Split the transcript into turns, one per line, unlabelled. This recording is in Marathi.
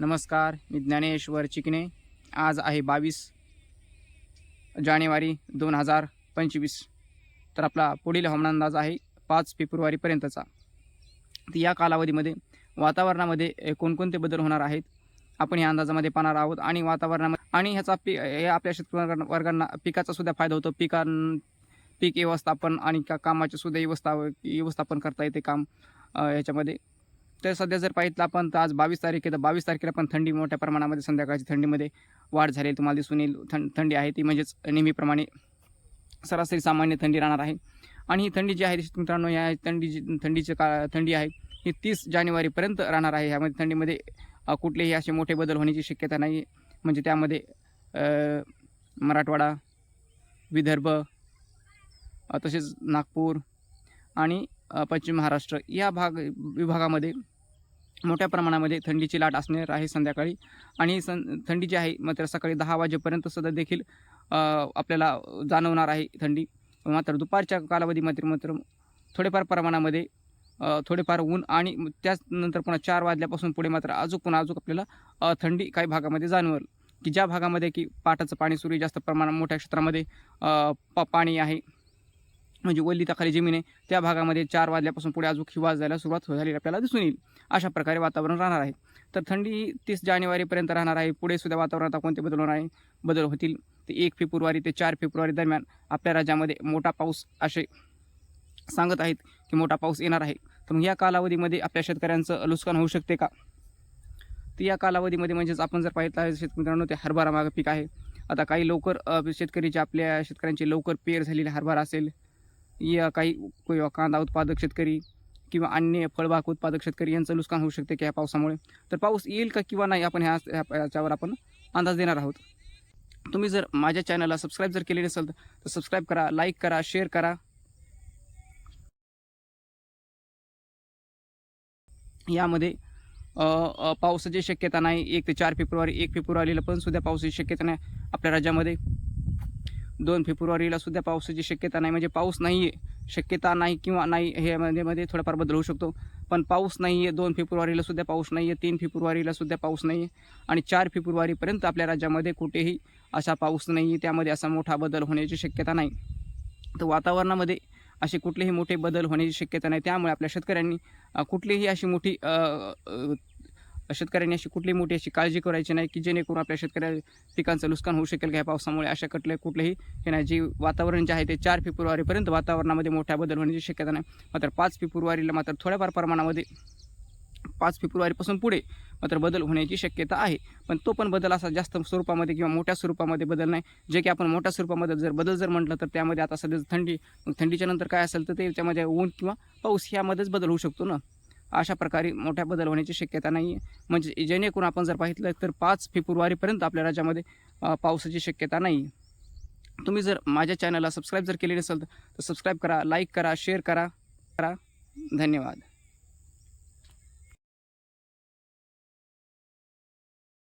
नमस्कार मी ज्ञानेश्वर चिकणे आज आहे बावीस जानेवारी दोन हजार पंचवीस. तर आपला पुढील हवामान अंदाज आहे पाच फेब्रुवारीपर्यंतचा. तर या कालावधीमध्ये वातावरणामध्ये कोणकोणते बदल होणार आहेत? आपण या अंदाजामध्ये पाहणार आहोत आणि वातावरणामध्ये आणि ह्याचा पी हे आपल्या शेतकरी वर्गांना पिकाचा सुद्धा फायदा होतो. पिकां पीक व्यवस्थापन आणि का कामाचे सुद्धा व्यवस्था व्यवस्थापन करता येते काम ह्याच्यामध्ये. तर सध्या जर पाहिलं आपण तर आज बावीस तारीख आहे तर बावीस तारखेला पण थंडी मोठ्या प्रमाणामध्ये संध्याकाळची थंडीमध्ये वाढ झाली तुम्हाला दिसून येईल. थंड थंडी आहे ती म्हणजेच नेहमीप्रमाणे सरासरी सामान्य थंडी राहणार आहे. आणि ही थंडी जी आहे मित्रांनो या थंडी जी थंडीची का थंडी आहे ही तीस जानेवारीपर्यंत राहणार आहे. ह्यामध्ये थंडीमध्ये कुठलेही असे मोठे बदल होण्याची शक्यता नाही. म्हणजे त्यामध्ये मराठवाडा विदर्भ तसेच नागपूर आणि पश्चिम महाराष्ट्र या भाग विभागामध्ये मोठ्या प्रमाणामध्ये थंडीची लाट असणार आहे संध्याकाळी. आणि सं थंडी जी आहे मात्र सकाळी दहा वाजेपर्यंत सुद्धा देखील आपल्याला जाणवणार आहे थंडी. मात्र दुपारच्या कालावधीमध्ये मात्र थोडेफार प्रमाणामध्ये थोडेफार ऊन आणि त्याचनंतर पुन्हा चार वाजल्यापासून पुढे मात्र अजून पुन्हा अजून आपल्याला थंडी काही भागामध्ये जाणवेल. की ज्या भागामध्ये की पाटाचं पाणी सुरू जास्त प्रमाणात मोठ्या क्षेत्रामध्ये पा पाणी आहे. म्हणजे वल्लीताखाली जमीन आहे त्या भागामध्ये चार वाजल्यापासून पुढे अजून हिवास जायला सुरुवात झालेली आपल्याला दिसून येईल. अशा प्रकारे वातावरण राहणार आहे. तर थंडी तीस जानेवारीपर्यंत राहणार आहे. पुढे सुद्धा वातावरणात कोणते बदल होणार आहे? बदल होतील. ते एक फेब्रुवारी ते चार फेब्रुवारी दरम्यान आपल्या राज्यामध्ये मोठा पाऊस असे सांगत आहेत की मोठा पाऊस येणार आहे. तर मग या कालावधीमध्ये आपल्या शेतकऱ्यांचं नुकसान होऊ शकते का? तर या कालावधीमध्ये म्हणजेच आपण जर पाहिलं आहे शेतकऱ्यांनो ते हरभरा मागं पीक आहे. आता काही लवकर शेतकरी शेतकरीचे आपल्या शेतकऱ्यांची लवकर पेर झालेले हरभरा असेल या काही कांदा उत्पादक शेतकरी किंवा अन्य फळबाग उत्पादक शेतकरी यांचं नुकसान होऊ शकते की या पावसामुळे? तर पाऊस येईल का किंवा नाही आपण ह्या याच्यावर आपण अंदाज देणार आहोत. तुम्ही जर माझ्या चॅनलला सबस्क्राईब जर केले नसेल तर सबस्क्राईब करा लाईक करा शेअर करा. यामध्ये पावसाची शक्यता नाही. एक ते चार फेब्रुवारी एक फेब्रुवारीला पण सुद्धा पावसाची शक्यता नाही आपल्या राज्यामध्ये. दोन फेब्रुवारीला सुद्धा पावसाची शक्यता नाही. म्हणजे पाऊस नाही आहे शक्यता नाही किंवा नाही हे मध्ये मध्ये थोडाफार बदल होऊ शकतो. पण पाऊस नाही आहे दोन फेब्रुवारीला सुद्धा पाऊस नाही आहे तीन फेब्रुवारीला सुद्धा पाऊस नाही आहे आणि चार फेब्रुवारीपर्यंत आपल्या राज्यामध्ये कुठेही असा पाऊस नाही आहे त्यामध्ये असा मोठा बदल होण्याची शक्यता नाही. तर वातावरणामध्ये असे कुठलेही मोठे बदल होण्याची शक्यता नाही. त्यामुळे आपल्या शेतकऱ्यांनी कुठलीही अशी मोठी शेतकऱ्यांनी अशी कुठली मोठी अशी काळजी करायची नाही की जेणेकरून आपल्या शेतकऱ्या पिकांचं नुकसान होऊ शकेल का पावसामुळे? अशा कुठले कुठलेही हे नाही. जे वातावरण जे आहे ते चार फेब्रुवारीपर्यंत वातावरणामध्ये मोठ्या बदल होण्याची शक्यता नाही. मात्र पाच फेब्रुवारीला मात्र थोड्याफार प्रमाणामध्ये पाच फेब्रुवारीपासून पुढे मात्र बदल होण्याची शक्यता आहे. पण तो पण बदल असा जास्त स्वरूपामध्ये किंवा मोठ्या स्वरूपामध्ये बदल नाही. जे की आपण मोठ्या स्वरूपामध्ये जर बदल जर म्हटलं तर त्यामध्ये आता सध्या थंडी मग थंडीच्या नंतर काय असेल तर ते त्यामध्ये ऊन किंवा पाऊस ह्यामध्येच बदल होऊ शकतो ना? अशा प्रकारे मोठ्या बदल होण्याची शक्यता नाही आहे म्हणजे जेणेकरून आपण जर पाहिलं तर पाच फेब्रुवारीपर्यंत आपल्या राज्यामध्ये पावसाची शक्यता नाही आहे तुम्ही जर माझ्या चॅनलला सबस्क्राईब जर केले नसेल तर सबस्क्राईब करा लाईक करा शेअर करा. करा. धन्यवाद.